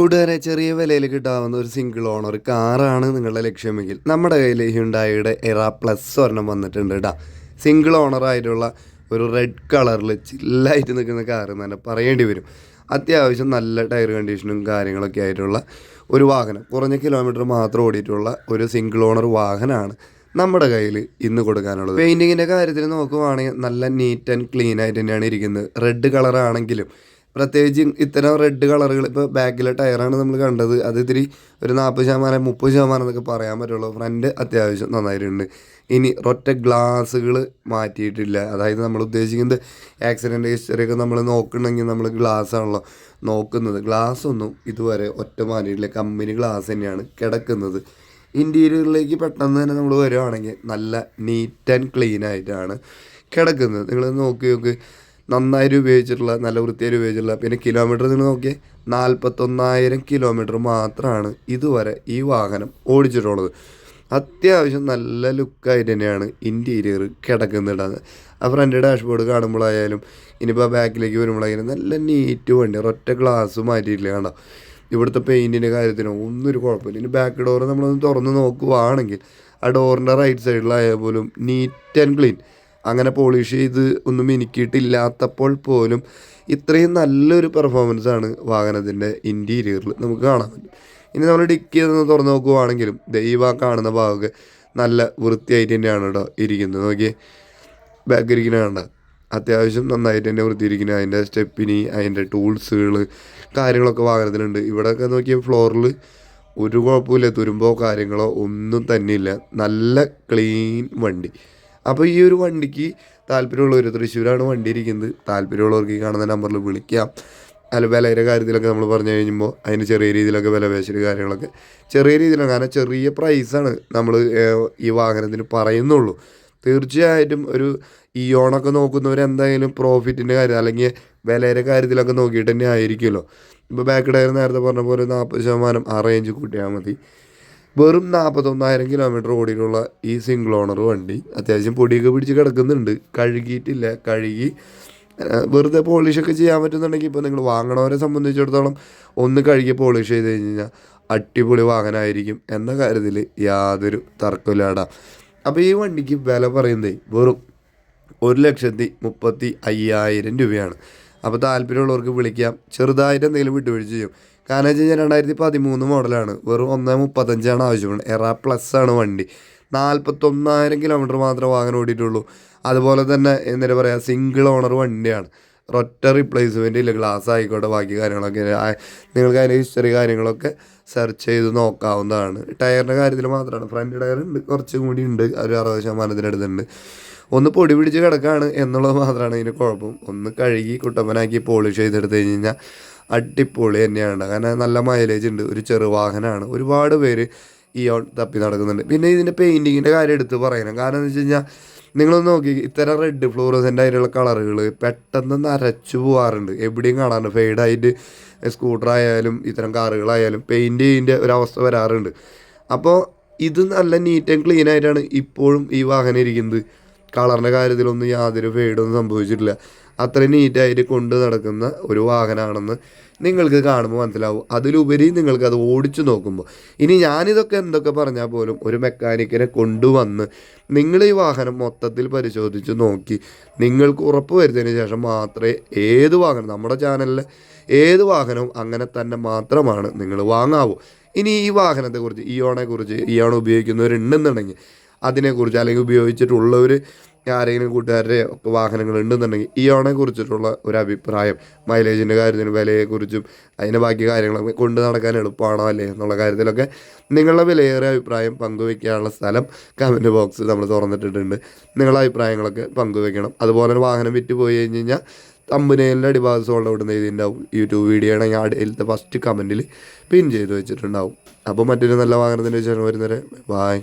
കൂട്ടുകാരെ ചെറിയ വിലയിൽ കിട്ടാവുന്ന ഒരു സിംഗിൾ ഓണർ കാറാണ് നിങ്ങളുടെ ലക്ഷ്യമെങ്കിൽ നമ്മുടെ കയ്യിൽ ഹ്യുണ്ടായിയുടെ എറ പ്ലസ് ഒരെണ്ണം വന്നിട്ടുണ്ട് കേട്ടോ സിംഗിൾ ഓണർ ആയിട്ടുള്ള ഒരു റെഡ് കളറിൽ ചില്ലായിട്ട് നിൽക്കുന്ന എന്ന് തന്നെ പറയേണ്ടി വരും. അത്യാവശ്യം നല്ല ടയർ കണ്ടീഷനും കാര്യങ്ങളൊക്കെ ആയിട്ടുള്ള ഒരു വാഹനം. കുറഞ്ഞ കിലോമീറ്റർ മാത്രം ഓടിയിട്ടുള്ള ഒരു സിംഗിൾ ഓണർ വാഹനമാണ് നമ്മുടെ കയ്യിൽ ഇന്ന് കൊടുക്കാനുള്ളത്. പെയിന്റിങ്ങിന്റെ കാര്യത്തിൽ നോക്കുവാണെങ്കിൽ നല്ല നീറ്റ് ആൻഡ് ക്ലീൻ ആയിട്ട് തന്നെയാണ് ഇരിക്കുന്നത്. റെഡ് കളറാണെങ്കിലും പ്രത്യേകിച്ച് ഇത്തരം റെഡ് കളറുകൾ ഇപ്പോൾ ബാക്കിലെ ടയറാണ് നമ്മൾ കണ്ടത്. അത് ഇത്തിരി ഒരു നാൽപ്പത് ശതമാനം മുപ്പത് ശതമാനം എന്നൊക്കെ പറയാൻ പറ്റുള്ളൂ. ഫ്രണ്ട് അത്യാവശ്യം നന്നായിട്ടുണ്ട്. ഇനി ഒറ്റ ഗ്ലാസ്സുകൾ മാറ്റിയിട്ടില്ല. അതായത് നമ്മൾ ഉദ്ദേശിക്കുന്നത് ആക്സിഡന്റ് ഹിസ്റ്ററിയൊക്കെ നമ്മൾ നോക്കണമെങ്കിൽ നമ്മൾ ഗ്ലാസ് ആണല്ലോ നോക്കുന്നത്. ഗ്ലാസ് ഒന്നും ഇതുവരെ ഒറ്റ മാറ്റിയിട്ടില്ല. കമ്പനി ഗ്ലാസ് തന്നെയാണ് കിടക്കുന്നത്. ഇന്റീരിയറിലേക്ക് പെട്ടെന്ന് തന്നെ നമ്മൾ വരുവാണെങ്കിൽ നല്ല നീറ്റ് ആൻഡ് ക്ലീൻ ആയിട്ടാണ് കിടക്കുന്നത്. നിങ്ങൾ നോക്കി നോക്ക്. നന്നായിട്ട് ഉപയോഗിച്ചിട്ടുള്ള നല്ല വൃത്തിയായിട്ട് ഉപയോഗിച്ചിട്ടുള്ള പിന്നെ കിലോമീറ്റർ നിങ്ങൾ നോക്കിയേ നാൽപ്പത്തൊന്നായിരം കിലോമീറ്റർ മാത്രമാണ് ഇതുവരെ ഈ വാഹനം ഓടിച്ചിട്ടുള്ളത്. അത്യാവശ്യം നല്ല ലുക്കായിട്ട് തന്നെയാണ് ഇന്റീരിയർ കിടക്കുന്നുണ്ടാകുന്നത് ആ ഫ്രണ്ട് ഡാഷ്ബോർഡ് കാണുമ്പോഴായാലും ഇനിയിപ്പോൾ ബാക്കിലേക്ക് വരുമ്പോഴായാലും നല്ല നീറ്റ് വണ്ടി ഒരൊറ്റ ഗ്ലാസ് മാറ്റിയിട്ടില്ല കണ്ടോ? ഇവിടുത്തെ പെയിന്റിന്റെ കാര്യത്തിനോ ഒന്നും ഒരു കുഴപ്പമില്ല. ഇനി ബാക്ക് ഡോർ നമ്മളൊന്ന് തുറന്ന് നോക്കുവാണെങ്കിൽ ആ ഡോറിന്റെ റൈറ്റ് സൈഡിലായാൽ പോലും നീറ്റ് ആൻഡ് ക്ലീൻ അങ്ങനെ പോളിഷ് ചെയ്ത് ഒന്നും മിനുക്കിയിട്ടില്ലാത്തപ്പോൾ പോലും ഇത്രയും നല്ലൊരു പെർഫോമൻസാണ് വാഹനത്തിന്റെ ഇന്റീരിയറിൽ നമുക്ക് കാണാൻ പറ്റും. ഇനി നമ്മൾ ഡിക്കി ഒന്ന് തുറന്ന് നോക്കുവാണെങ്കിലും ദൈവ കാണുന്ന ഭാഗമൊക്കെ നല്ല വൃത്തിയായിട്ട് തന്നെയാണ് കേട്ടോ ഇരിക്കുന്നത്. നോക്കിയേ ബാക്ക് ഇരിക്കുന്ന അത്യാവശ്യം നന്നായിട്ട് തന്നെ വൃത്തിയിരിക്കുന്നത് അതിന്റെ സ്റ്റെപ്പിനി അതിന്റെ ടൂൾസുകൾ കാര്യങ്ങളൊക്കെ വാഹനത്തിലുണ്ട്. ഇവിടെയൊക്കെ നോക്കിയ ഫ്ലോറിൽ ഒരു കുഴപ്പമില്ല തുരുമ്പോ കാര്യങ്ങളോ ഒന്നും തന്നെയില്ല. നല്ല ക്ലീൻ വണ്ടി. അപ്പോൾ ഈ ഒരു വണ്ടിക്ക് താല്പര്യമുള്ളവർ തൃശ്ശൂരാണ് വണ്ടി ഇരിക്കുന്നത്. താല്പര്യമുള്ളവർക്ക് ഈ കാണുന്ന നമ്പറിൽ വിളിക്കാം. അല്ല വിലയുടെ കാര്യത്തിലൊക്കെ നമ്മൾ പറഞ്ഞു കഴിയുമ്പോൾ അതിന് ചെറിയ രീതിയിലൊക്കെ വില പേശൽ കാര്യങ്ങളൊക്കെ. ചെറിയ രീതിയിലാണ് കാരണം ചെറിയ പ്രൈസാണ് നമ്മൾ ഈ വാഹനത്തിന് പറയുന്നുള്ളൂ. തീർച്ചയായിട്ടും ഒരു ഈ ഓണൊക്കെ നോക്കുന്നവർ എന്തായാലും പ്രോഫിറ്റിന്റെ കാര്യം അല്ലെങ്കിൽ വിലയുടെ കാര്യത്തിലൊക്കെ നോക്കിയിട്ട് തന്നെ ആയിരിക്കുമല്ലോ ഇപ്പോൾ ബാക്ക് ഡയർ നേരത്തെ പറഞ്ഞ പോലെ നാൽപ്പത് ശതമാനം ആ റേഞ്ച് കൂട്ടിയാൽ മതി. വെറും നാൽപ്പത്തൊന്നായിരം കിലോമീറ്റർ ഓടിയിട്ടുള്ള ഈ സിംഗിൾ ഓണർ വണ്ടി അത്യാവശ്യം പൊടിയൊക്കെ പിടിച്ച് കിടക്കുന്നുണ്ട്. കഴുകിയിട്ടില്ല കഴുകി. വെറുതെ പോളിഷൊക്കെ ചെയ്യാൻ പറ്റുന്നുണ്ടെങ്കിൽ ഇപ്പോൾ നിങ്ങൾ വാങ്ങണവരെ സംബന്ധിച്ചിടത്തോളം ഒന്ന് കഴുകി പോളിഷ് ചെയ്ത് കഴിഞ്ഞ് കഴിഞ്ഞാൽ അടിപൊളി വാഹനമായിരിക്കും എന്ന കാര്യത്തിൽ യാതൊരു തർക്കമില്ലാടാ അപ്പോൾ ഈ വണ്ടിക്ക് വില പറയുന്നത് വെറും ഒരു ലക്ഷത്തി മുപ്പത്തി അയ്യായിരം രൂപയാണ്. അപ്പോൾ താല്പര്യമുള്ളവർക്ക് വിളിക്കാം. ചെറുതായിട്ട് എന്തെങ്കിലും വിട്ടുവീഴ്ച ചെയ്യും. കാരണം വെച്ച് കഴിഞ്ഞാൽ രണ്ടായിരത്തി പതിമൂന്ന് മോഡലാണ്. വെറും ഒന്ന് മുപ്പത്തഞ്ചാണ് ആവശ്യമാണ് എറ പ്ലസ് ആണ് വണ്ടി. നാൽപ്പത്തൊന്നായിരം കിലോമീറ്റർ മാത്രമേ വാഹനം ഓടിയിട്ടുള്ളൂ. അതുപോലെ തന്നെ എന്താ പറയുക സിംഗിൾ ഓണർ വണ്ടിയാണ്. ഒറ്റ റീപ്ലേസ്മെന്റ് ഇല്ല. ഗ്ലാസ് ആയിക്കോട്ടെ ബാക്കി കാര്യങ്ങളൊക്കെ നിങ്ങൾക്ക് അതിന്റെ ഹിസ്റ്ററി കാര്യങ്ങളൊക്കെ സെർച്ച് ചെയ്ത് നോക്കാവുന്നതാണ്. ടയറിന്റെ കാര്യത്തിൽ മാത്രമാണ്. ഫ്രണ്ട് ടയർ ഉണ്ട് കുറച്ചും കൂടി ഉണ്ട്. ഒരു അറുപത് ശതമാനത്തിനടുത്തുണ്ട് ഒന്ന് പൊടി പിടിച്ച് കിടക്കുകയാണ് എന്നുള്ളത് മാത്രമാണ് ഇതിന് കുഴപ്പം. ഒന്ന് കഴുകി കുട്ടപ്പനാക്കി പോളിഷ് ചെയ്തെടുത്ത് കഴിഞ്ഞ് കഴിഞ്ഞാൽ അടിപൊളി തന്നെയാണ്. കാരണം നല്ല മൈലേജ് ഉണ്ട്. ഒരു ചെറുവാഹനമാണ് ഒരുപാട് പേര് ഓൺ തപ്പി നടക്കുന്നുണ്ട്. പിന്നെ ഇതിന്റെ പെയിന്റിങ്ങിന്റെ കാര്യം എടുത്ത് പറയണം. കാരണം എന്ന് വെച്ച് കഴിഞ്ഞാൽ നിങ്ങളൊന്ന് നോക്കി ഇത്തരം റെഡ് ഫ്ലോറസന്റ് ആയിട്ടുള്ള കളറുകൾ പെട്ടെന്ന് നരച്ചു പോകാറുണ്ട് എവിടെയും കാണാറുണ്ട് ഫെയ്ഡായിട്ട് സ്കൂട്ടർ ആയാലും ഇത്തരം കാറുകളായാലും പെയിന്റ് ചെയ്യേണ്ട ഒരവസ്ഥ വരാറുണ്ട്. അപ്പോൾ ഇത് നല്ല നീറ്റ് ആൻഡ് ക്ലീൻ ആയിട്ടാണ് ഇപ്പോഴും ഈ വാഹനം ഇരിക്കുന്നത്. കളറിന്റെ കാര്യത്തിലൊന്നും യാതൊരു ഫെയ്ഡൊന്നും സംഭവിച്ചിട്ടില്ല. അത്രയും നീറ്റായിട്ട് കൊണ്ട് നടക്കുന്ന ഒരു വാഹനമാണെന്ന് നിങ്ങൾക്ക് കാണുമ്പോൾ മനസ്സിലാവും. അതിലുപരി നിങ്ങൾക്കത് ഓടിച്ചു നോക്കുമ്പോൾ ഇനി ഞാനിതൊക്കെ എന്തൊക്കെ പറഞ്ഞാൽ പോലും ഒരു മെക്കാനിക്കിനെ കൊണ്ടുവന്ന് നിങ്ങൾ ഈ വാഹനം മൊത്തത്തിൽ പരിശോധിച്ച് നോക്കി. നിങ്ങൾക്ക് ഉറപ്പ് വരുന്നതിന് ശേഷം മാത്രമേ ഏത് വാഹനം നമ്മുടെ ചാനലിലെ ഏത് വാഹനവും അങ്ങനെ തന്നെ മാത്രമാണ് നിങ്ങൾ വാങ്ങാവൂ. ഇനി ഈ വാഹനത്തെക്കുറിച്ച് ഇയോണെക്കുറിച്ച് ഇയോൺ ഉപയോഗിക്കുന്നവരുണ്ടെന്നുണ്ടെങ്കിൽ അതിനെക്കുറിച്ച് അല്ലെങ്കിൽ ഉപയോഗിച്ചിട്ടുള്ളവർ ആരെങ്കിലും കൂട്ടുകാരുടെ ഒക്കെ വാഹനങ്ങൾ ഉണ്ടെന്നുണ്ടെങ്കിൽ ഈ ഓണെ കുറിച്ചിട്ടുള്ള ഒരു അഭിപ്രായം മൈലേജിന്റെ കാര്യത്തിനും വിലയെക്കുറിച്ചും അതിന്റെ ബാക്കി കാര്യങ്ങളൊക്കെ കൊണ്ട് നടക്കാൻ എളുപ്പമാണോ അല്ലേ എന്നുള്ള കാര്യത്തിലൊക്കെ നിങ്ങളുടെ വിലയേറെ അഭിപ്രായം പങ്കുവെക്കാനുള്ള സ്ഥലം കമന്റ് ബോക്സ് നമ്മൾ തുറന്നിട്ടിട്ടുണ്ട്. നിങ്ങളുടെ അഭിപ്രായങ്ങളൊക്കെ പങ്കുവെക്കണം. അതുപോലെ തന്നെ വാഹനം വിറ്റ് പോയി കഴിഞ്ഞ് കഴിഞ്ഞാൽ തമ്പുനേലിന്റെ അടിഭാഗം സോൾഡ് ഔട്ട് എഴുതിയിട്ടുണ്ടാവും. യൂട്യൂബ് വീഡിയോ ആണെങ്കിൽ അടിയിലത്തെ ഫസ്റ്റ് കമന്റിൽ പിൻ ചെയ്ത് വെച്ചിട്ടുണ്ടാവും. അപ്പോൾ മറ്റൊരു നല്ല വാഹനത്തിന്റെ വിശേഷം വരുന്നവരെ ബായ്